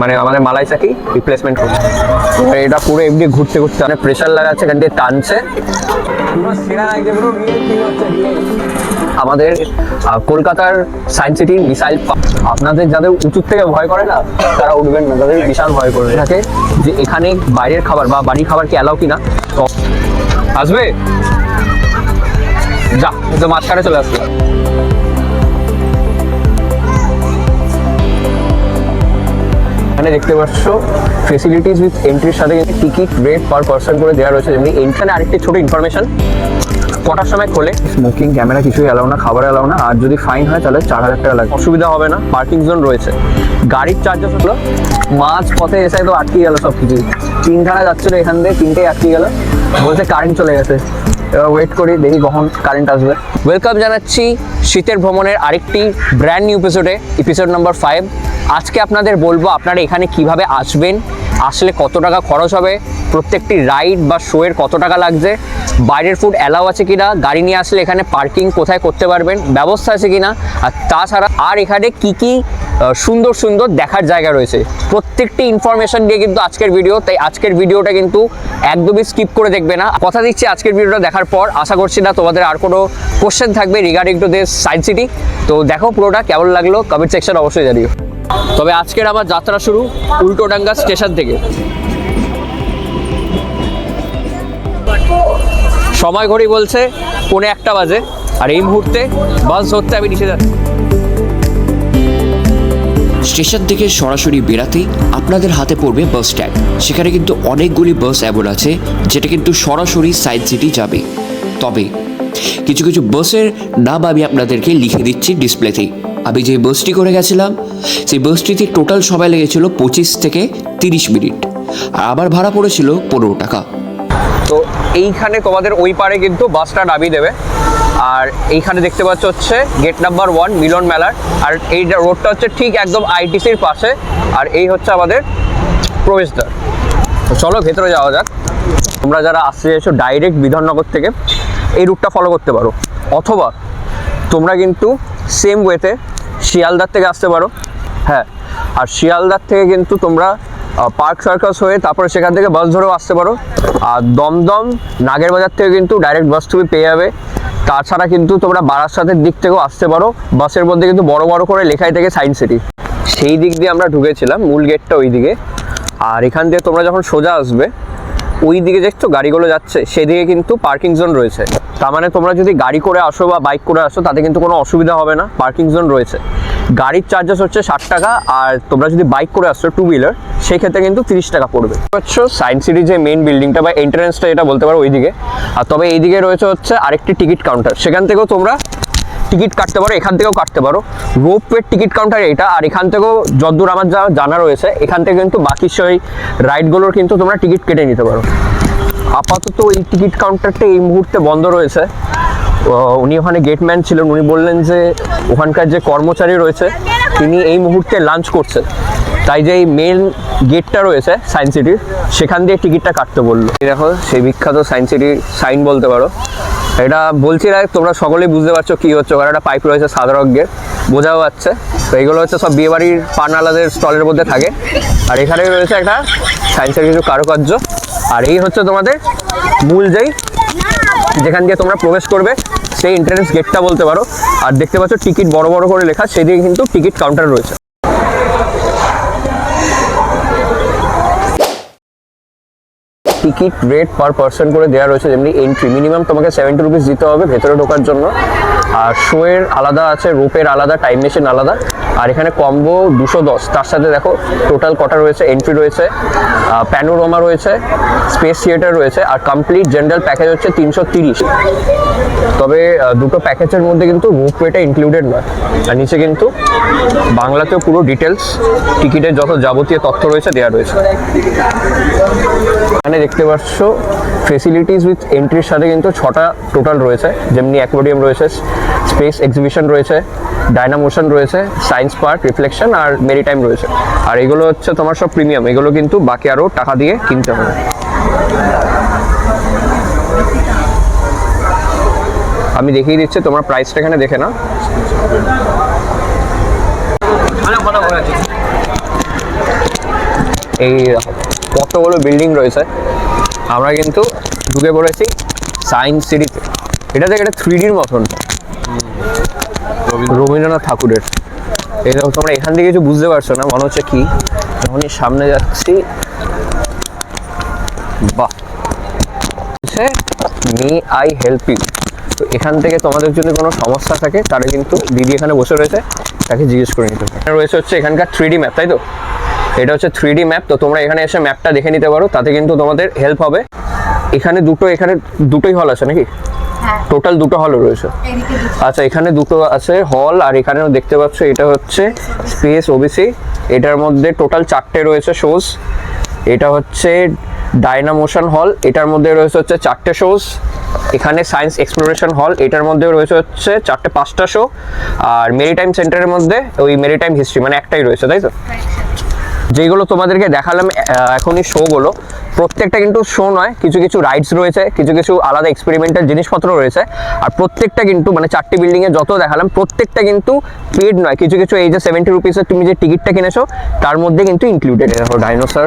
মানে আমাদের মালাই চাকি রিপ্লেসমেন্ট করছে এটা পুরো এমনি ঘুরতে ঘুরতে মানে প্রেশার লাগাচ্ছে, এখান দিয়ে টানছে। আমাদের কলকাতার সায়েন্স সিটি মিসাইল আপনাদের যাদের উঁচুর থেকে ভয় করে না, তারা উঠবেন না তাদের বিশাল ভয় করে। থাকে যে এখানে বাইরের খাবার বা বাড়ির খাবার কি অ্যালাউ কিনা আসবে? যা তো মাঝখানে চলে আসবে এখানে দেখতে পাচ্ছ ফেসিলিটিস উইথ এন্ট্রির সাথে টিকিট রেট পার পার্সন করে দেওয়া রয়েছে। যেমনি এখানে আরেকটি ছোট ইনফরমেশন কটার সময় খোলে? স্মোকিং ক্যামেরা কিছুই অ্যালাউ না খাবার অ্যালাউ না আর যদি ফাইন হয় তাহলে চার হাজার টাকা লাগে অসুবিধা হবে না পার্কিং জোন রয়েছে। গাড়ির চার্জেস হলো মাঝ পথে এসে তো আটকে গেল সব কিছু তিনখানা যাচ্ছিল এখান থেকে তিনটেই আটকে গেল। বলছে কারেন্ট চলে গেছে। এবার ওয়েট করি, দেখি কখন কারেন্ট আসবে। ওয়েলকাম জানাচ্ছি শীতের ভ্রমণের আরেকটি ব্র্যান্ড নিউ এপিসোডে এপিসোড নাম্বার ফাইভ আজকে আপনাদের বলব আপনারা এখানে কীভাবে আসবেন আসলে কত টাকা খরচ হবে? প্রত্যেকটি রাইড বা শোয়ের কত টাকা লাগছে? বাইরের ফুড অ্যালাউ আছে কিনা? গাড়ি নিয়ে আসলে এখানে পার্কিং কোথায় করতে পারবেন? ব্যবস্থা আছে কিনা? আর তাছাড়া আর এখানে কি কি সুন্দর সুন্দর দেখার জায়গা রয়েছে? প্রত্যেকটি ইনফরমেশন দিয়ে কিন্তু আজকের ভিডিও তাই আজকের ভিডিওটা কিন্তু একদমই স্কিপ করে দেখবে না। কথা দিচ্ছি আজকের ভিডিওটা দেখার পর। আশা করছি না তোমাদের আর কোনো কোশ্চেন থাকবে regarding to this science city তো দেখো পুরোটা কেমন লাগল? কমেন্ট সেকশন অবশ্যই জানিও। তবে আজকের আমার যাত্রা শুরু উল্টোডাঙ্গা স্টেশন থেকে। সময় ঘড়ি বলছে পৌনে একটা বাজে, আর এই মুহূর্তে বাস ধরতে আমি নিচে যাচ্ছি স্টেশন থেকে সরাসরি বেরাতেই আপনাদের হাতে পড়বে বাস স্ট্যান্ড সেখানে কিন্তু অনেকগুলি বাস অ্যাভেল আছে, যেটা কিন্তু সরাসরি সায়েন্স সিটি যাবে। তবে কিছু কিছু বাসের নাম আমি আপনাদেরকে লিখে দিচ্ছি ডিসপ্লেতেই। আমি যে বাসটি করে গেছিলাম, সেই বাসটিতে টোটাল সময় লেগেছিল পঁচিশ থেকে তিরিশ মিনিট। আর আবার ভাড়া পড়েছিল পনেরো টাকা। তো এইখানে তোমাদের ওই পারে কিন্তু বাসটা নামিয়ে দেবে। আর এইখানে দেখতে পাচ্ছ হচ্ছে গেট নাম্বার ওয়ান, মিলন মেলার। আর এই রোডটা হচ্ছে ঠিক একদম আইটিসির পাশে। আর এই হচ্ছে আমাদের প্রবেশদ্বার। তো চলো ভেতরে যাওয়া যাক। তোমরা যারা আসতে চাইছো ডাইরেক্ট বিধাননগর থেকে, এই রুটটা ফলো করতে পারো। অথবা তোমরা কিন্তু সেম ওয়েতে শিয়ালদার থেকে আসতে পারো। হ্যাঁ আর শিয়ালদার থেকে কিন্তু তোমরা পার্ক সার্কাস হয়ে তারপরে সেখান থেকে বাস ধরেও আসতে পারো। আর দমদম, নাগের বাজার থেকে কিন্তু ডাইরেক্ট বাস তুমি পেয়ে যাবে। তাছাড়া কিন্তু তোমরা বারাসাতের দিক থেকেও আসতে পারো। বাসের মধ্যে কিন্তু বড় বড় করে লেখাই থাকে সায়েন্স সিটি। সেই দিক দিয়ে আমরা ঢুকেছিলাম, মূল গেটটা ওই দিকে আর এখান দিয়ে তোমরা যখন সোজা আসবে ওই দিকে দেখছ গাড়িগুলো যাচ্ছে, সেদিকে কিন্তু পার্কিং জোন রয়েছে। তার মানে তোমরা যদি গাড়ি করে আসো বা বাইক করে আসো, তাতে কিন্তু কোনো অসুবিধা হবে না পার্কিং জোন রয়েছে। গাড়ির চার্জেস হচ্ছে ষাট টাকা, আর তোমরা যদি বাইক করে আসছো টু হুইলার সেই ক্ষেত্রে কিন্তু তিরিশ টাকা পড়বে। হচ্ছে সায়েন্স সিটি যে মেন বিল্ডিংটা বা এন্ট্রেন্সটা এটা বলতে পারো ওইদিকে। আর তবে এইদিকে রয়েছে হচ্ছে আরেকটি টিকিট কাউন্টার সেখান থেকেও তোমরা টিকিট কাটতে পারো, এখান থেকেও কাটতে পারো। রোপওয়ের টিকিট কাউন্টার এটা আর এখান থেকেও যদ্দূর আমার যা জানা রয়েছে, এখান থেকে কিন্তু বাকি সেই রাইডগুলোর কিন্তু তোমরা টিকিট কেটে নিতে পারো। আপাতত এই টিকিট কাউন্টারটা এই মুহূর্তে বন্ধ রয়েছে। উনি ওখানে গেটম্যান ছিলেন, উনি বললেন যে ওখানকার যে কর্মচারী রয়েছে, তিনি এই মুহূর্তে লাঞ্চ করছেন। তাই যে এই মেন গেটটা রয়েছে সায়েন্স সিটির সেখান দিয়ে টিকিটটা কাটতে বলল। দেখো, সেই বিখ্যাত সায়েন্স সিটির সাইন বলতে পারো। এটা বলছি না, তোমরা সকলেই বুঝতে পারছ কি হচ্ছে। ওখানে একটা পাইপ রয়েছে সাদা রঙের বোঝাও যাচ্ছে। তো এগুলো হচ্ছে সব বিয়েবাড়ির পানালাদের স্টলের মধ্যে থাকে। আর এখানে রয়েছে একটা সায়েন্সের কিছু কারুকার্য। আর এই হচ্ছে তোমাদের মূল যেই, যেখান দিয়ে তোমরা প্রবেশ করবে, সেই এন্ট্রেন্স গেটটা বলতে পারো। আর দেখতে পাচ্ছ টিকিট বড় বড় করে লেখা, সেদিকে কিন্তু টিকিট কাউন্টার রয়েছে। টিকিট রেট পার পার্সন করে দেওয়া রয়েছে, যেমনি এন্ট্রি মিনিমাম তোমাকে সেভেন্টি রুপিস দিতে হবে ভেতরে ঢোকার জন্য। আর শোয়ের আলাদা আছে রোপের আলাদা টাইম মেশিন আলাদা। আর এখানে কম্বো দুশো দশ। তার সাথে দেখো টোটাল কটা রয়েছে? এন্ট্রি রয়েছে প্যানোরোমা রয়েছে স্পেস থিয়েটার রয়েছে, আর কমপ্লিট জেনারেল প্যাকেজ হচ্ছে তিনশো তিরিশ। তবে দুটো প্যাকেজের মধ্যে কিন্তু রোপওয়েটা ইনক্লুডেড নয়। আর নিচে কিন্তু বাংলাতেও পুরো ডিটেলস টিকিটের যত যাবতীয় তথ্য রয়েছে দেওয়া রয়েছে। এখানে দেখতে পাচ্ছ ফেসিলিটিস উইথ এন্ট্রির সাথে কিন্তু ছটা টোটাল রয়েছে। যেমনি অ্যাকোয়ারিয়াম রয়েছে স্পেস এক্সিবিশন রয়েছে ডায়নামোশন রয়েছে সায়েন্স পার্ক রিফ্লেকশন আর মেরিটাইম রয়েছে। আর এগুলো হচ্ছে তোমার সব প্রিমিয়াম এগুলো কিন্তু বাকি আরও টাকা দিয়ে কিনতে হবে। আমি দেখিয়ে দিচ্ছি, তোমার প্রাইসটা এখানে দেখে না এই কতগুলো বিল্ডিং রয়েছে, আমরা কিন্তু ঢুকে পড়েছি সায়েন্স সিটিতে এটা থেকে একটা থ্রি ডির মতন। রবীন্দ্রনাথ ঠাকুরের। দেখো তোমরা এখান থেকে কিছু বুঝতে পারছ না, মনে হচ্ছে কি? যখনই সামনে যাচ্ছি। বাহ। May I help you. তো এখান থেকে তোমাদের যদি কোনো সমস্যা থাকে, তাহলে কিন্তু দিদি এখানে বসে রয়েছে, তাকে জিজ্ঞেস করে নিতে পারো। রয়েছে হচ্ছে এখানকার থ্রি ডি ম্যাপ তাই তো? এটা হচ্ছে থ্রি ডি ম্যাপ তো তোমরা এখানে এসে ম্যাপটা দেখে নিতে পারো, তাতে কিন্তু তোমাদের হেল্প হবে। এখানে দুটো, এখানে দুটোই হল আছে নাকি? টোটাল দুটো হল রয়েছে। আচ্ছা এখানে দুটো আছে হল আর এখানেও দেখতে পাচ্ছ এটা হচ্ছে স্পেস ওবিসি এটার মধ্যে টোটাল চারটে রয়েছে শোজ এটা হচ্ছে ডায়নামোশন হল এটার মধ্যে রয়েছে হচ্ছে চারটে শোজ এখানে সায়েন্স এক্সপ্লোরেশন হল এটার মধ্যে রয়েছে হচ্ছে চারটে পাঁচটা শো আর মেরিটাইম সেন্টারের মধ্যে ওই মেরিটাইম হিস্ট্রি মানে একটাই রয়েছে তাই তো? যেগুলো তোমাদেরকে দেখালাম এখনই শোগুলো প্রত্যেকটা কিন্তু শো নয়, কিছু কিছু রাইডস রয়েছে, কিছু কিছু আলাদা এক্সপেরিমেন্টাল জিনিসপত্র রয়েছে। আর প্রত্যেকটা কিন্তু মানে চারটি বিল্ডিংয়ে যত দেখালাম, প্রত্যেকটা কিন্তু পেড নয়। কিছু কিছু এই যে সেভেন্টি রুপিসের তুমি যে টিকিটটা কিনেছো, তার মধ্যে কিন্তু ইনক্লুডেড দেখো ডাইনোসর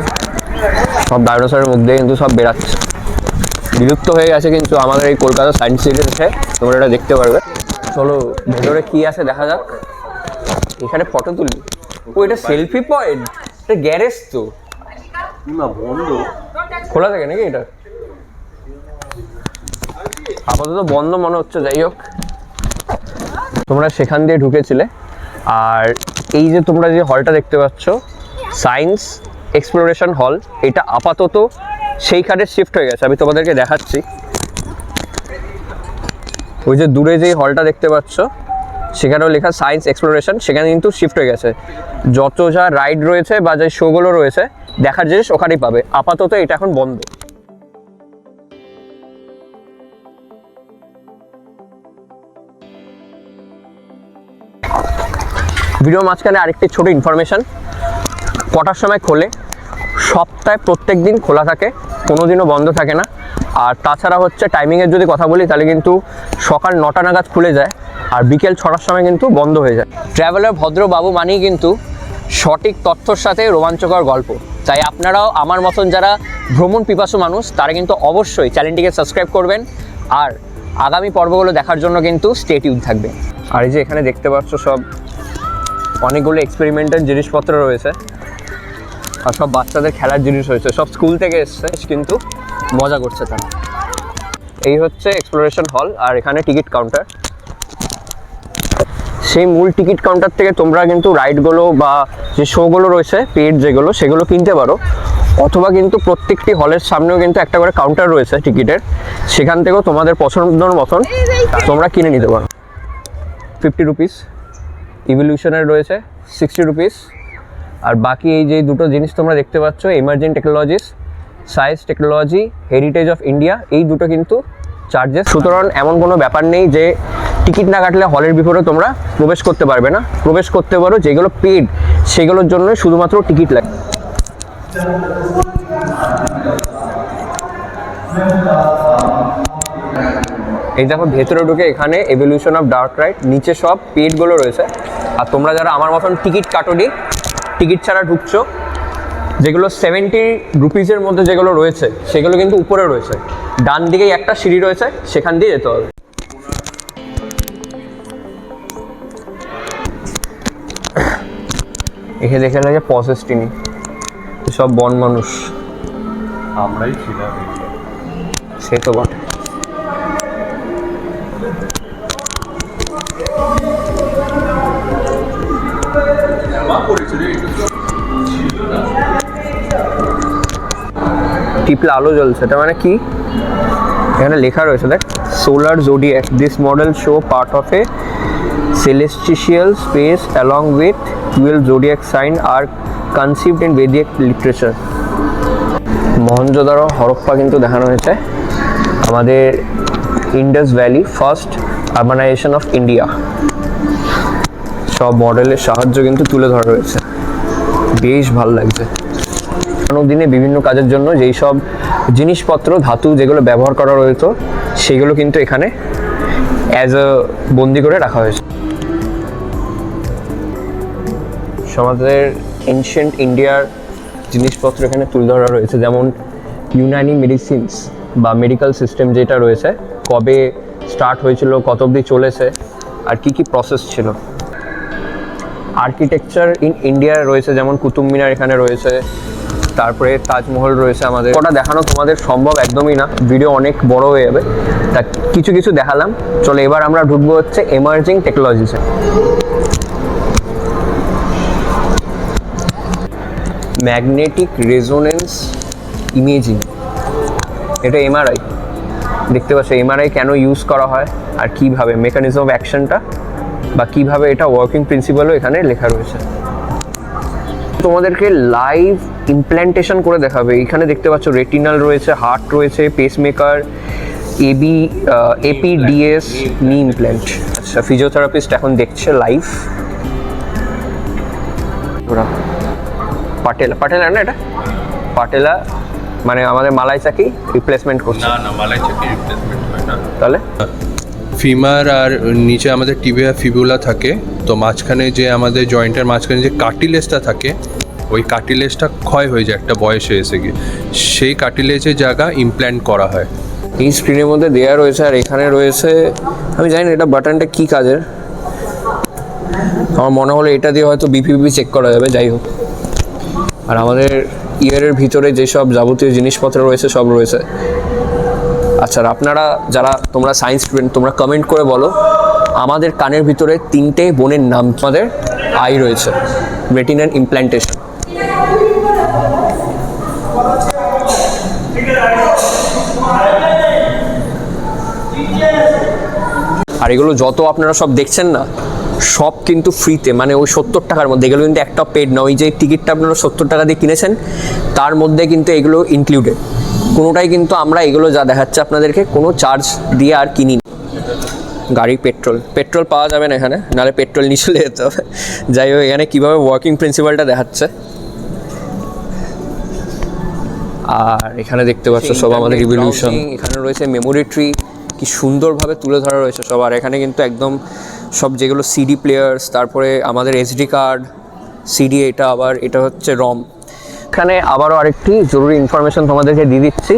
সব ডাইনোসরের মধ্যে কিন্তু সব বেরাচ্ছে বিলুপ্ত হয়ে গেছে কিন্তু আমাদের এই কলকাতা সায়েন্স সিটিতে তোমরা এটা দেখতে পারবে। চলো, ভেতরে কি আছে দেখা যাক। এখানে ফটো তুলি। ও, এটা সেলফি পয়েন্ট এটা গ্যারেজ তো। না বন্ধ। খোলা থাকে নাকি এটা? আপাতত বন্ধ মনে হচ্ছে যাই হোক। তোমরা সেখান দিয়ে ঢুকেছিলে। আর এই যে তোমরা যে হলটা দেখতে পাচ্ছ সায়েন্স এক্সপ্লোরেশন হল এটা আপাতত সেইখানে শিফট হয়ে গেছে। আমি তোমাদেরকে দেখাচ্ছি। ওই যে দূরে যে হলটা দেখতে পাচ্ছ সেখানেও লেখা সায়েন্স এক্সপ্লোরেশন সেখানে কিন্তু শিফট হয়ে গেছে। যত যা রাইড রয়েছে বা যে শোগুলো রয়েছে, দেখার জিনিস ওখানেই পাবে। আপাতত এটা এখন বন্ধ। ভিডিও মাঝখানে আরেকটি ছোট ইনফরমেশন কটার সময় খোলে? সপ্তাহে প্রত্যেক দিন খোলা থাকে কোনো দিনও বন্ধ থাকে না। আর তাছাড়া হচ্ছে টাইমিংয়ের যদি কথা বলি, তাহলে কিন্তু সকাল নটা নাগাদ খুলে যায়, আর বিকেল ছটার সময় কিন্তু বন্ধ হয়ে যায়। ট্রাভেলার ভদ্রবাবু মানেই কিন্তু সঠিক তথ্যর সাথে রোমাঞ্চকর গল্প। তাই আপনারাও আমার মতন যারা ভ্রমণ পিপাসু মানুষ, তারা কিন্তু অবশ্যই চ্যানেলটিকে সাবস্ক্রাইব করবেন, আর আগামী পর্বগুলো দেখার জন্য কিন্তু স্টেটিউন থাকবে। আর এই যে এখানে দেখতে পাচ্ছ সব অনেকগুলো এক্সপেরিমেন্টাল জিনিসপত্র রয়েছে। আর সব বাচ্চাদের খেলার জিনিস হয়েছে। সব স্কুল থেকে এসছে, কিন্তু মজা করছে তারা। এই হচ্ছে এক্সপ্লোরেশন হল আর এখানে টিকিট কাউন্টার সেই মূল টিকিট কাউন্টার থেকে তোমরা কিন্তু রাইডগুলো বা যে শোগুলো রয়েছে পেড যেগুলো, সেগুলো কিনতে পারো। অথবা কিন্তু প্রত্যেকটি হলের সামনেও কিন্তু একটা করে কাউন্টার রয়েছে টিকিটের। সেখান থেকেও তোমাদের পছন্দর মতন তোমরা কিনে নিতে পারো। ফিফটি রুপিস ইভলিউশনের রয়েছে সিক্সটি রুপিস আর বাকি এই যে দুটো জিনিস তোমরা দেখতে পাচ্ছ emerging technologies science technology heritage of India এই দুটো কিন্তু চার্জেস সুতরাং এমন কোনো ব্যাপার নেই যে টিকিট না কাটলে হলের ভিতরে তোমরা প্রবেশ করতে পারবে না। প্রবেশ করতে পারো যেগুলো পেড সেগুলোর জন্য শুধুমাত্র টিকিট লাগে। এই দেখো, ভেতরে ঢুকে এখানে এভলিউশন অফ ডার্ক রাইট নিচে সব পেডগুলো রয়েছে। আর তোমরা যারা আমার মতন টিকিট কাটোনি টিকিট ছাড়া ঢুকছো যেগুলো সেভেন্টি রুপিসের মধ্যে যেগুলো রয়েছে সেগুলো কিন্তু উপরে রয়েছে। ডান দিকেই একটা সিঁড়ি রয়েছে সেখান দিয়ে যেতে হবে। এখানে দেখে লাগে পসেসটিনি সব বন মানুষ। আমরাই ছিলাম। সে তো বটে। টিপলে আলো জ্বলছে এটা মানে কি? এখানে লেখা রয়েছে, দেখ solar zodiac this model show part of a celestial space along with 12 zodiac sign R conceived in Vedic literature. Mohenjodaro Harappa কিন্তু দেখানো হয়েছে। আমাদের Indus valley first urbanisation of India সব মডেলের সাহায্য কিন্তু তুলে ধরা রয়েছে বেশ ভালো লাগছে। দিনে বিভিন্ন কাজের জন্য যেই সব জিনিসপত্র, ধাতু যেগুলো ব্যবহার করা রয়েছে, সেগুলো কিন্তু এখানে অ্যাজ আ বন্দি করে রাখা হয়েছে। সমাজের এনশিয়েন্ট ইন্ডিয়ার জিনিসপত্র এখানে তুলে ধরা রয়েছে, যেমন ইউনানি মেডিসিনস বা মেডিকেল সিস্টেম যেটা রয়েছে, কবে স্টার্ট হয়েছিল, কত অবধি চলেছে, আর কি কি প্রসেস ছিল। আর্কিটেকচার ইন ইন্ডিয়া রয়েছে, যেমন কুতুব মিনার এখানে রয়েছে তারপরে তাজমহল রয়েছে আমাদের। ওটা দেখানো তোমাদের সম্ভব একদমই না। ভিডিও অনেক বড় হয়ে যাবে। তা কিছু কিছু দেখালাম। চলো এবার আমরা ঢুকবো হচ্ছে এমার্জিং টেকনোলজিসে ম্যাগনেটিক রেজোনেন্স ইমেজিং এটা এমআরআই দেখতে পাচ্ছ এমআরআই কেন ইউজ করা হয় আর কীভাবে? মেকানিজম অফ অ্যাকশনটা বা কীভাবে এটা ওয়ার্কিং প্রিন্সিপালও এখানে লেখা রয়েছে। তোমাদেরকে লাইভ ইমপ্ল্যান্টেশন করে দেখাবে। এখানে দেখতে পাচ্ছ রেটিনাল রয়েছে হার্ট রয়েছে পেসমেকার এবি এপিডিএস নি ইমপ্ল্যান্ট আচ্ছা ফিজিওথেরাপিস্ট এখন দেখছে লাইভ ওরা পাটেলা পাটেলা না এটা? পাটেলা মানে আমাদের মালাই চাকি রিপ্লেসমেন্ট করছে। না না মালাই চাকি রিপ্লেসমেন্ট হয় না। তাহলে? ফিমার আর নিচে আমাদের টিবিয়া ফিবুলা থাকে, তো মাঝখানে যে আমাদের জয়েন্টের মাঝখানে যে কার্টিলেজটা থাকে, ওই কার্টিলেজটা ক্ষয় হয়ে যায় একটা বয়সে এসে গিয়ে। সেই কার্টিলেজের জায়গা ইমপ্ল্যান্ট করা হয়। এই স্ক্রিনের মধ্যে দেয়া রয়েছে আর এখানে রয়েছে, আমি জানি না এটা বাটনটা কী কাজের। আমার মনে হলো এটা দিয়ে হয়তো বিপিবি চেক করা যাবে, যাই হোক। আর আমাদের ইয়ারের ভিতরে যেসব যাবতীয় জিনিসপত্র রয়েছে, সব রয়েছে। আচ্ছা আপনারা যারা তোমরা সায়েন্স স্টুডেন্ট তোমরা কমেন্ট করে বলো, আমাদের কানের ভিতরে তিনটে বোনের নাম তোমাদের আই রয়েছে রেটিনাল ইমপ্ল্যান্টেশন আর এগুলো যত আপনারা সব দেখছেন না, সব কিন্তু ফ্রিতে মানে ওই সত্তর টাকার মধ্যে, এগুলো কিন্তু একটা পেড না, ওই যে টিকিটটা আপনারা সত্তর টাকা দিয়ে কিনেছেন, তার মধ্যে কিন্তু এগুলো ইনক্লুডেড কোনোটাই কিন্তু আমরা এগুলো যা দেখাচ্ছে আপনাদেরকে কোনো চার্জ দিয়ে আর কিনি। গাড়ির পেট্রোল পেট্রোল পাওয়া যাবে না এখানে নাহলে পেট্রোল নিয়ে চলে যেতে হবে। যাই হোক এখানে কীভাবে ওয়ার্কিং প্রিন্সিপালটা দেখাচ্ছে। আর এখানে দেখতে পাচ্ছ সব আমাদের রিভলিউশন এখানে রয়েছে মেমোরি ট্রি কি সুন্দরভাবে তুলে ধরা রয়েছে সব। আর এখানে কিন্তু একদম সব যেগুলো সিডি প্লেয়ার্স তারপরে আমাদের এসডি কার্ড সিডি এটা আবার এটা হচ্ছে রম এখানে আবারও আরেকটি জরুরি ইনফরমেশন তোমাদেরকে দিয়ে দিচ্ছি।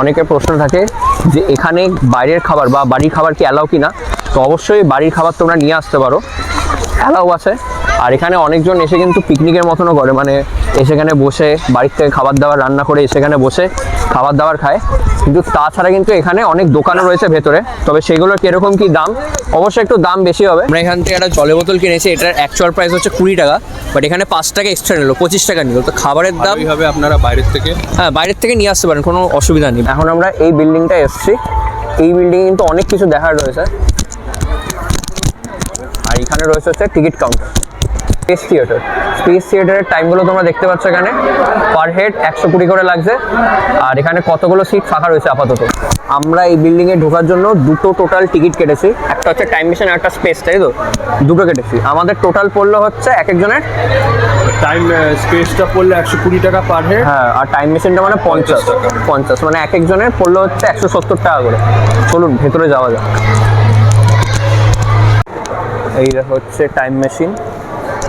অনেকের প্রশ্ন থাকে যে এখানে বাইরের খাবার বা বাড়ির খাবার কি অ্যালাউ কি না তো অবশ্যই বাড়ির খাবার তোমরা নিয়ে আসতে পারো। অ্যালাউ আছে। আর এখানে অনেকজন এসে কিন্তু পিকনিকের মতনও করে মানে এসে এখানে বসে বাড়ির থেকে খাবার দাবার রান্না করে এসে এখানে বসে খাবার দাবার খায়। কিন্তু তাছাড়া কিন্তু এখানে অনেক দোকানও রয়েছে ভেতরে তবে সেগুলোর কীরকম কি দাম? অবশ্যই একটু দাম বেশি হবে। আমরা এখান থেকে একটা জলের বোতল কিনেছি এটার অ্যাকচুয়াল প্রাইস হচ্ছে কুড়ি টাকা বাট এখানে পাঁচ টাকা এক্সট্রা নিল পঁচিশ টাকা নিল। তো খাবারের দাম হবে আপনারা বাইরের থেকে। হ্যাঁ বাইরের থেকে নিয়ে আসতে পারেন কোনো অসুবিধা নেই। এখন আমরা এই বিল্ডিংটা এসছি। এই বিল্ডিং কিন্তু অনেক কিছু দেখার রয়েছে। আর এখানে রয়েছে হচ্ছে ticket counter space theatre space থিয়েটারের টাইমগুলো তোমরা দেখতে পাচ্ছ এখানে। পার হেড একশো কুড়ি করে লাগছে। আর এখানে কতগুলো সিট ফাঁকা রয়েছে আপাতত? আমরা এই বিল্ডিংয়ে ঢোকার জন্য দুটো টোটাল টিকিট কেটেছি। একটা হচ্ছে টাইম মেশিন আর একটা স্পেস তাই তো? দুটো কেটেছি। আমাদের টোটাল পড়ল হচ্ছে এক একজনের। টাইম স্পেসটা পড়লে একশো কুড়ি টাকা পার হেড হ্যাঁ আর টাইম মেশিনটা মানে পঞ্চাশ। টাকা। পঞ্চাশ মানে এক একজনের পড়ল হচ্ছে একশো সত্তর টাকা করে। চলুন ভেতরে যাওয়া যাক। এই হচ্ছে টাইম মেশিন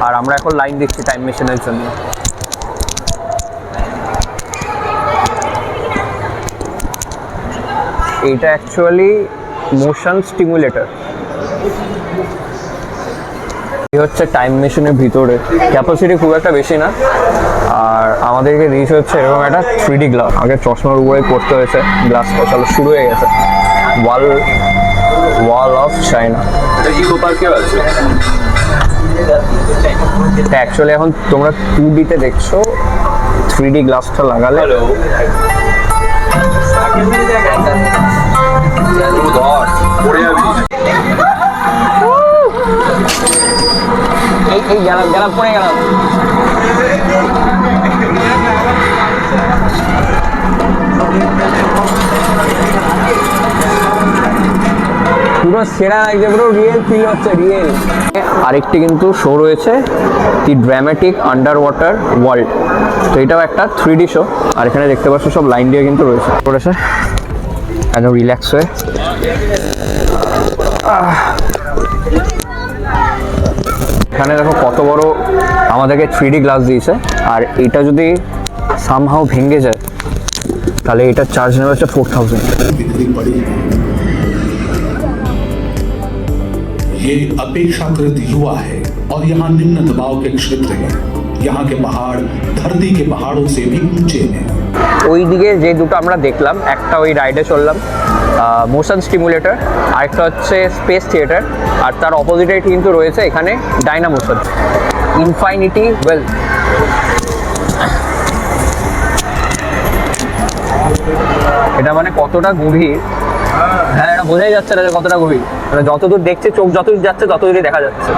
আর আমরা এখন লাইন দিচ্ছি টাইম মেশিনের জন্য। এটা অ্যাকচুয়ালি মোশন স্টিমুলেটর এই হচ্ছে টাইম মেশিনের ভিতরে। ক্যাপাসিটি খুব একটা বেশি না। আর আমাদেরকে দিয়েছে হচ্ছে এরকম একটা থ্রি ডি গ্লাস আগে চশমার উপরে করতে হয়েছে। গ্লাস বসালো শুরু হয়ে গেছে। Wall wall of China eco পার্কে আছে। অ্যাকচুয়ালি এখন তোমরা টু ডিতে দেখছ থ্রি ডি গ্লাসটা লাগালে। হ্যালো ধর পড়ে যাবি এই এই গেলাম গেলাম পড়ে গেলাম। পুরো সেরা লাগছে পুরো রিয়েল ফিল হচ্ছে রিয়েল আরেকটি কিন্তু শো রয়েছে the dramatic underwater world তো এটাও একটা থ্রি ডি শো আর এখানে দেখতে পাচ্ছ সব লাইন দিয়ে কিন্তু রয়েছে। রয়েছে একদম রিল্যাক্স হয়ে। এখানে দেখো কত বড় আমাদেরকে থ্রি ডি গ্লাস দিয়েছে। আর এটা যদি সামহাও ভেঙে যায়, তাহলে এটার চার্জ নেবে হচ্ছে ফোর থাউজেন্ড ये अपेक्षाकृत युवा है और यहाँ निम्न दबाव के क्षेत्र है यहाँ के पहाड़ धरती के पहाड़ों से भी ऊंचे हैं ওই দিকে যে দুটো আমরা দেখলাম একটা ওই রাইডে চললাম মোশন স্টিমুলেটর আরেকটা হচ্ছে স্পেস থিয়েটার আর তার অপোজিটে কিন্তু রয়েছে এখানে ডাইনামোশন ইনফাইনিটি ওয়েল এটা মানে কতটা গভীর হ্যাঁ এটা বোঝাই যাচ্ছে না কতটা গভীর। মানে যতদূর দেখছে চোখ যতদূর যাচ্ছে ততদূরই দেখা যাচ্ছে।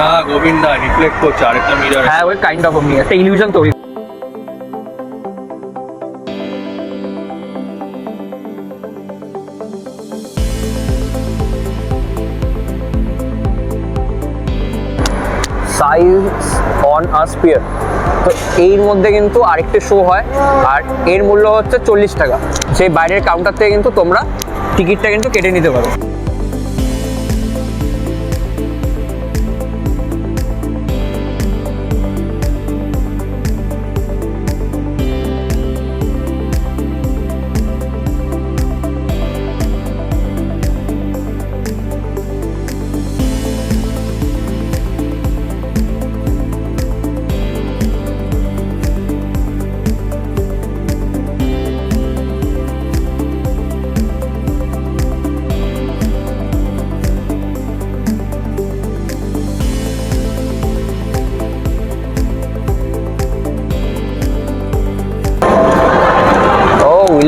না গোবিন্দা না রিফ্লেক্ট করছে আরেকটা মিরার হ্যাঁ ওই কাইন্ড অফ একটা ইলিউশন তৈরি সাইজ অন আ স্পিয়ার তো এর মধ্যে কিন্তু আরেকটা শো হয়, আর এর মূল্য হচ্ছে চল্লিশ টাকা। সেই বাইরের কাউন্টার থেকে কিন্তু তোমরা টিকিটটা কিন্তু কেটে নিতে পারো।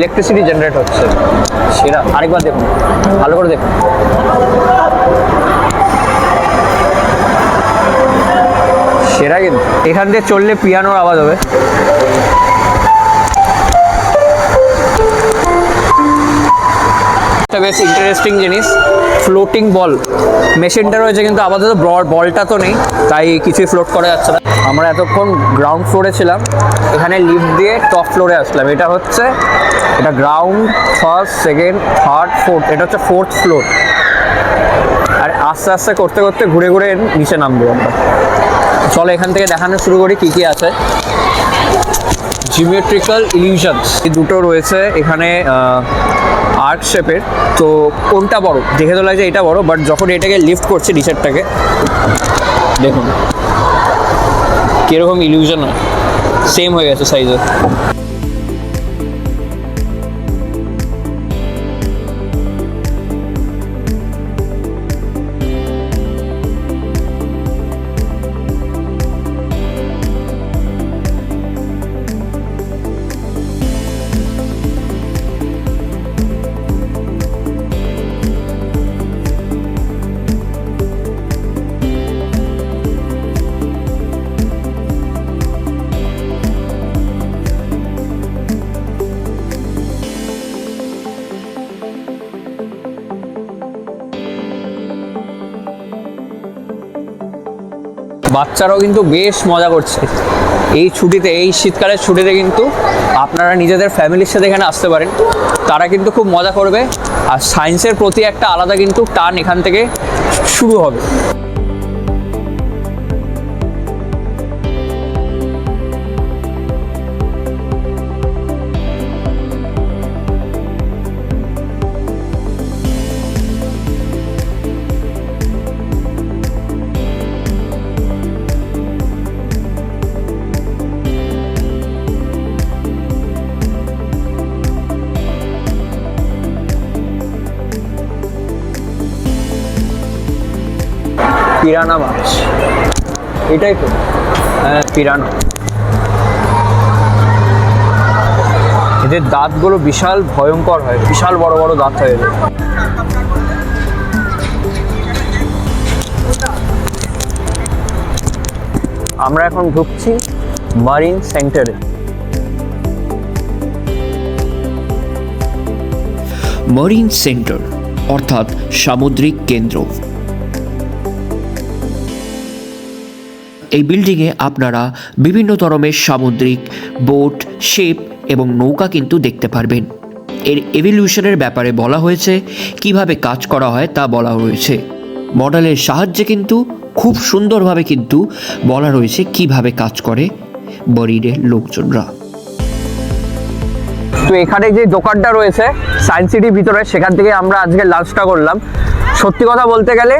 ইলেকট্রিসিটি জেনারেট হচ্ছে। সেটা আরেকবার দেখুন, ভালো করে দেখুন। সেটা কিন্তু, এখান দিয়ে চললে পিয়ানোর আওয়াজ হবে। একটা বেশ ইন্টারেস্টিং জিনিস ফ্লোটিং বল মেশিনটা রয়েছে কিন্তু আপাতত বলটা তো নেই, তাই কিছুই ফ্লোট করা যাচ্ছে না। আমরা এতক্ষণ গ্রাউন্ড ফ্লোরে ছিলাম, এখানে লিফট দিয়ে টপ ফ্লোরে আসলাম। এটা হচ্ছে, এটা ground first second third fourth এটা হচ্ছে ফোর্থ ফ্লোর আর আস্তে আস্তে করতে করতে ঘুরে ঘুরে নিচে নামবো আমরা। চলো এখান থেকে দেখানো শুরু করি কী কী আছে। জিওমেট্রিক্যাল ইলিউশনস এই দুটো রয়েছে এখানে আর্ট শেপের তো কোনটা বড়? দেখে তো লাগছে এটা বড় বাট যখন এটাকে লিফট করছে ডিসারটাকে দেখুন। কীরকম ইলিউশন হয়। সেম হয়ে গেছে সাইজে বাচ্চারাও কিন্তু বেশ মজা করছে। এই ছুটিতে, এই শীতকালের ছুটিতে কিন্তু আপনারা নিজেদের ফ্যামিলির সাথে এখানে আসতে পারেন। তারা কিন্তু খুব মজা করবে। আর সায়েন্সের প্রতি একটা আলাদা কিন্তু টান এখান থেকে শুরু হবে। পিরানা মাছ। এটাই তো। হ্যাঁ পিরানা। এদের দাঁতগুলো বিশাল ভয়ঙ্কর হয়, বিশাল বড় বড় দাঁত হয় এদের। আমরা এখন ঢুকছি মারিন সেন্টারে মরিন সেন্টার অর্থাৎ সামুদ্রিক কেন্দ্র। এই বিল্ডিংয়ে আপনারা বিভিন্ন ধরনের সামুদ্রিক বোট শেপ এবং নৌকা কিন্তু দেখতে পারবেন। এর এভলিউশনের ব্যাপারে বলা হয়েছে, কীভাবে কাজ করা হয় তা বলা হয়েছে। মডেলের সাহায্যে কিন্তু খুব সুন্দরভাবে কিন্তু বলা রয়েছে কীভাবে কাজ করে বরিডের লোকজনরা। তো এখানে যে দোকানটা রয়েছে সায়েন্স সিটির ভিতরে, সেখান থেকে আমরা আজকে লাঞ্চটা করলাম। সত্যি কথা বলতে গেলে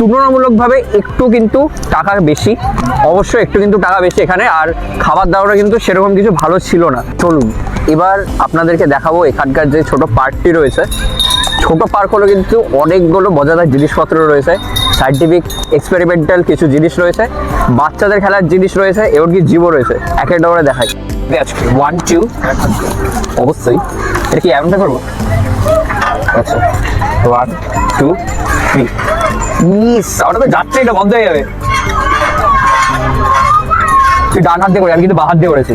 তুলনামূলকভাবে একটু কিন্তু টাকা বেশি। অবশ্যই একটু কিন্তু টাকা বেশি এখানে, আর খাবার দাবারও কিন্তু সেরকম কিছু ভালো ছিল না। চলুন, এবার আপনাদেরকে দেখাবো এখানকার যে ছোট পার্কটি রয়েছে। ছোট পার্ক হলো কিন্তু অনেকগুলো মজাদার জিনিসপত্র রয়েছে। সাইন্টিফিক এক্সপেরিমেন্টাল কিছু জিনিস রয়েছে। বাচ্চাদের খেলার জিনিস রয়েছে, এমনকি জীবও রয়েছে। এক একটা করে দেখাই। ওয়ান টু অবশ্যই। এটা কি এমনটা করব? আচ্ছা ওয়ান টু থ্রি ওটা তো যাচ্ছে এটা বন্ধ হয়ে যাবে। তুই ডান হাত দিয়ে করে আমি কিন্তু বাঁ হাত দিয়ে করেছি.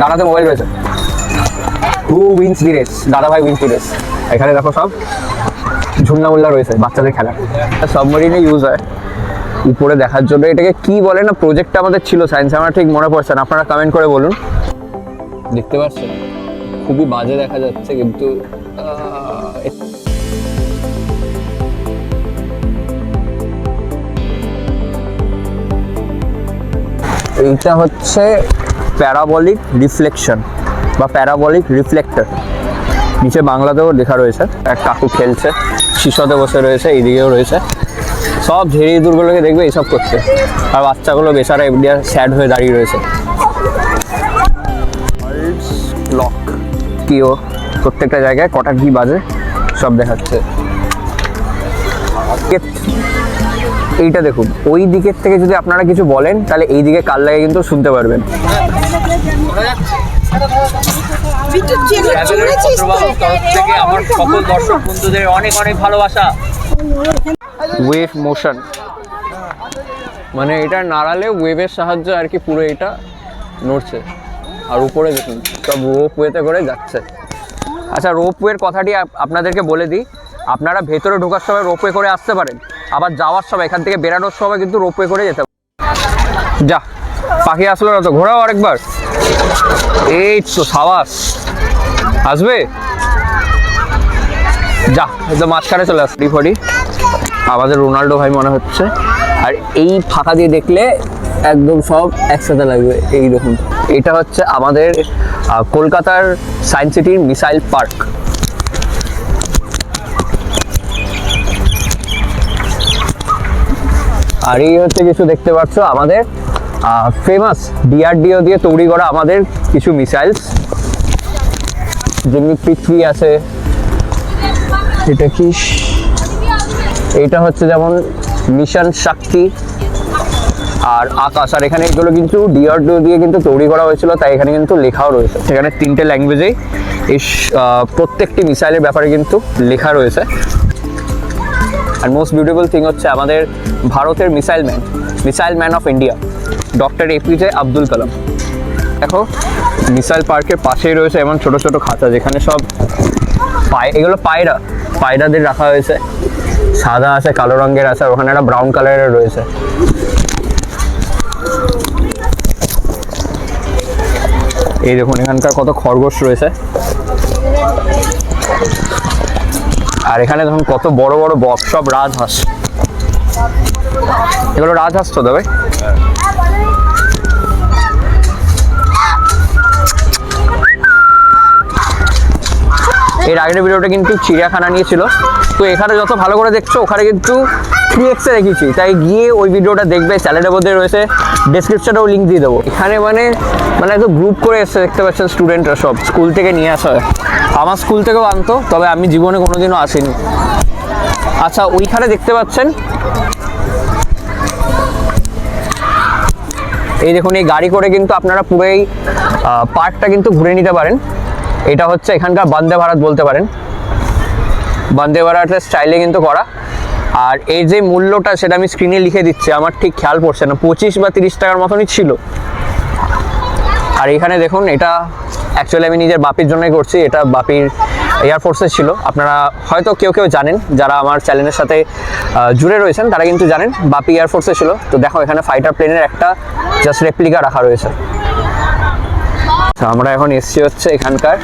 ডান হাতে মোবাইল রয়েছে। হু উইন্স দি রেস দাদা ভাই উইন্স দি রেস এখানে দেখো সব ঝুমনা মুল্লা রয়েছে, বাচ্চাদের খেলা। সাবমারিনে ইউজ হয়। উপরে দেখার জন্য। এটাকে কি বলে না? প্রজেক্টটা আমাদের ছিল সায়েন্স আমার ঠিক মনে পড়ছে না। আপনারা কমেন্ট করে বলুন। দেখতে পাচ্ছেন? খুবই বাজে দেখা যাচ্ছে, কিন্তু এইটা হচ্ছে প্যারাবলিক রিফ্লেকশন বা প্যারাবলিক রিফ্লেক্টর। নিচে বাংলাতেও লেখা রয়েছে, এক কাকু খেলছে, শিশতে বসে রয়েছে, এইদিকেও রয়েছে। সব ঝেড়ে ইঁদুরগুলোকে দেখবে এইসব করছে। আর বাচ্চাগুলো বেচারা এমনি স্যাড হয়ে দাঁড়িয়ে রয়েছে। ক্লক কিও প্রত্যেকটা জায়গায় কটা কি বাজে? সব দেখাচ্ছে। এইটা দেখুন ওই দিকের থেকে যদি আপনারা কিছু বলেন তাহলে এই দিকে কাল লাগে কিন্তু শুনতে পারবেন। জেলে আমার সকল দর্শক বন্ধুদের অনেক অনেক ভালোবাসা। ওয়েভ মোশন মানে এটা নাড়ালে ওয়েভের সাহায্যে আর কি পুরো এটা নড়ছে। আর উপরে দেখুন সব রোপ ওয়েতে করে যাচ্ছে। আচ্ছা রোপ ওয়ের কথাটি আপনাদেরকে বলে দিই। আপনারা ভেতরে ঢোকার সময় রোপওয়ে করে আসতে পারেন। আবার যাওয়ার সময়, এখান থেকে বেরানোর সময় কিন্তু রোপওয়ে করে যেতে যা, পাখি আসলো না তো, ঘোরাও আরেকবার। এই তো সাবাস। আসবে? যা একদম মাঝখানে চলে আস ফরি আমাদের রোনাল্ডো ভাই মনে হচ্ছে। আর এই ফাঁকা দিয়ে দেখলে একদম সব একসাথে লাগবে এই রকম। এটা হচ্ছে আমাদের কলকাতার সায়েন্স সিটির মিসাইল পার্ক। আর এই হচ্ছে কিছু দেখতে পাচ্ছ, আমাদের ফেমাস ডিআরডিও দিয়ে তৈরি করা আমাদের কিছু মিসাইলস যেমনি পৃথ্বী আছে, এটা কি? এইটা হচ্ছে যেমন মিশন শক্তি আর আকাশ। আর এখানে এগুলো কিন্তু ডিআরডিও দিয়ে কিন্তু তৈরি করা হয়েছিল, তাই এখানে কিন্তু লেখাও রয়েছে। সেখানে তিনটে ল্যাঙ্গুয়েজেই এই প্রত্যেকটি মিসাইলের ব্যাপারে কিন্তু লেখা রয়েছে। আর মোস্ট বিউটিফুল থিং হচ্ছে আমাদের ভারতের missile man missile man of India doctor A P J Abdul Kalam দেখো মিসাইল পার্কের পাশেই রয়েছে এমন ছোট ছোট খাঁচা যেখানে সব পায়, এগুলো পায়রা, পায়রাদের রাখা হয়েছে। সাদা আছে, কালো রঙের আছে, আর ওখানে একটা ব্রাউন কালারের রয়েছে। এই দেখুন, এখানকার কত খরগোশ রয়েছে। আর এখানে দেখুন কত বড় বড় বক সব রাজহাঁস। এগুলো রাজহাঁস তো দেবে এর আগের ভিডিওটা কিন্তু চিড়িয়াখানা নিয়েছিল। তো এখানে যত ভালো করে দেখছ, ওখানে কিন্তু থ্রি এক্সে রেখেছি তাই গিয়ে ওই ভিডিওটা দেখবে চ্যানেলের মধ্যে রয়েছে। ডেসক্রিপশনেও লিঙ্ক দিয়ে দেবো। এখানে মানে মানে একদম গ্রুপ করে এসে দেখতে পাচ্ছেন স্টুডেন্টরা সব। স্কুল থেকে নিয়ে আসা হয়। আমার স্কুল থেকেও আনতো, তবে আমি জীবনে কোনোদিনও আসিনি। আচ্ছা ওইখানে দেখতে পাচ্ছেন। এই দেখুন, এই গাড়ি করে কিন্তু আপনারা পুরো এই পার্কটা কিন্তু ঘুরে নিতে পারেন। এটা হচ্ছে এখানকার বন্দে ভারত বলতে পারেন। বন্দে ভারতের স্টাইলে কিন্তু করা। আর এই যে মূল্যটা সেটা আমি স্ক্রিনে লিখে দিচ্ছি, আমার ঠিক খেয়াল পড়ছে না। পঁচিশ বা তিরিশ টাকার মতনই ছিল। আর এখানে দেখুন, এটা অ্যাকচুয়ালি আমি নিজের বাপির জন্যই করছি, এটা বাপির এয়ারফোর্সে ছিল। আপনারা হয়তো কেউ কেউ জানেন, যারা আমার চ্যানেলের সাথে জুড়ে রয়েছেন, তারা কিন্তু জানেন, বাপি এয়ারফোর্সে ছিল। তো দেখো, এখানে ফাইটার প্লেনের একটা জাস্ট রেপ্লিকা রাখা রয়েছে। তো আমরা এখন এসছি হচ্ছে এখানকার,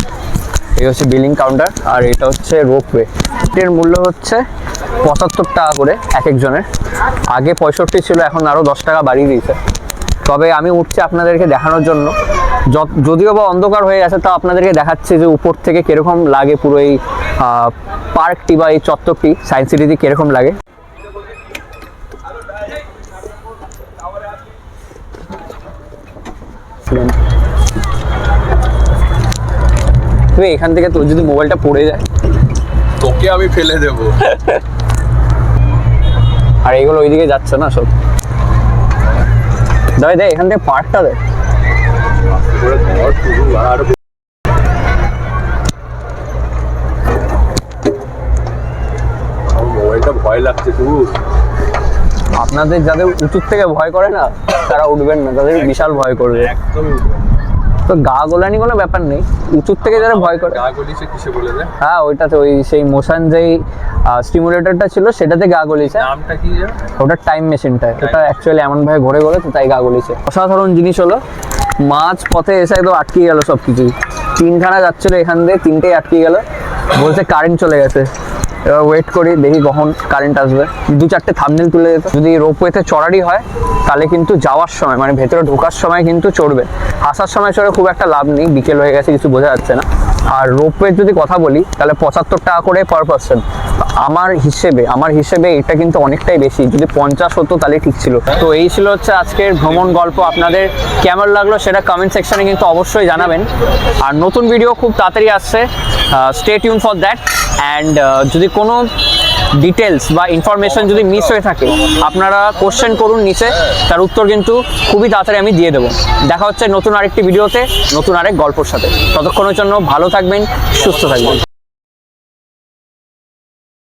এই হচ্ছে বিলিং কাউন্টার আর এটা হচ্ছে রোপওয়ে এর মূল্য হচ্ছে পঁচাত্তর টাকা করে এক একজনের। আগে পঁয়ষট্টি ছিল, এখন আরও দশ টাকা বাড়িয়ে দিয়েছে। তবে আমি উঠছি আপনাদেরকে দেখানোর জন্য। যদিও বা অন্ধকার হয়ে গেছে তা আপনাদেরকে দেখাচ্ছে যে উপর থেকে কীরকম লাগে পুরো এই পার্কটি বা এই চত্বরটি, সায়েন্স সিটিতে কীরকম লাগে। এখান থেকে তোর যদি মোবাইলটা পড়ে যায়। তোকে আমি ফেলে দেবো। আর এগুলো ওইদিকে যাচ্ছে না সব। দাঁড়াই দেখ এখান থেকে মোবাইলটা ভয় লাগছে শুধু আপনাদের যাদের উঁচুর থেকে ভয় করে না তারা উঠবেন না তাদের বিশাল ভয় করবে। একদমই তো গা গোলানি কোনো ব্যাপার নেই। উঁচুর থেকে যারা ভয় করে গা গলিছে কিসে বলে দে হ্যাঁ ওইটাতে ওই সেই মোশন যেই স্টিমুলেটরটা ছিল সেটাতে গা গলিছে নামটা কি ওটা টাইম মেশিনটা ওটা অ্যাকচুয়ালি এমন ভাবে ঘুরে ঘুরে তো তাই গা গলিছে অসাধারণ জিনিস হলো মাছ পথে এসে একদম আটকে গেল সব কিছু তিনখানা যাচ্ছিল এখান দিয়ে তিনটেই আটকে গেল। বলছে কারেন্ট চলে গেছে। এবার ওয়েট করি, দেখি কখন কারেন্ট আসবে। দু চারটে থামনেল তুলে যেত। যদি রোপওয়েতে চড়ারই হয়, তাহলে কিন্তু যাওয়ার সময় মানে ভেতরে ঢোকার সময় কিন্তু চড়বে। আসার সময় চড়ে খুব একটা লাভ নেই, বিকেল হয়ে গেছে, কিছু বোঝা যাচ্ছে না। আর রোপওয়ের যদি কথা বলি, তাহলে পঁচাত্তর টাকা করে পার পার্সন আমার হিসেবে আমার হিসেবে এটা কিন্তু অনেকটাই বেশি। যদি পঞ্চাশ হতো, তাহলে ঠিক ছিল। তো এই ছিল হচ্ছে আজকের ভ্রমণ গল্প। আপনাদের কেমন লাগল সেটা কমেন্ট সেকশানে কিন্তু অবশ্যই জানাবেন। আর নতুন ভিডিও খুব তাড়াতাড়ি আসছে। Stay tuned for that and যদি কোনো ডিটেলস বা ইনফরমেশন যদি মিস হয়ে থাকে, আপনারা কোশ্চেন করুন নিচে, তার উত্তর কিন্তু খুবই তাড়াতাড়ি আমি দিয়ে দেবো। দেখা হচ্ছে নতুন আরেকটি ভিডিওতে নতুন আরেক গল্পর সাথে। ততক্ষণের জন্য ভালো থাকবেন, সুস্থ থাকবেন।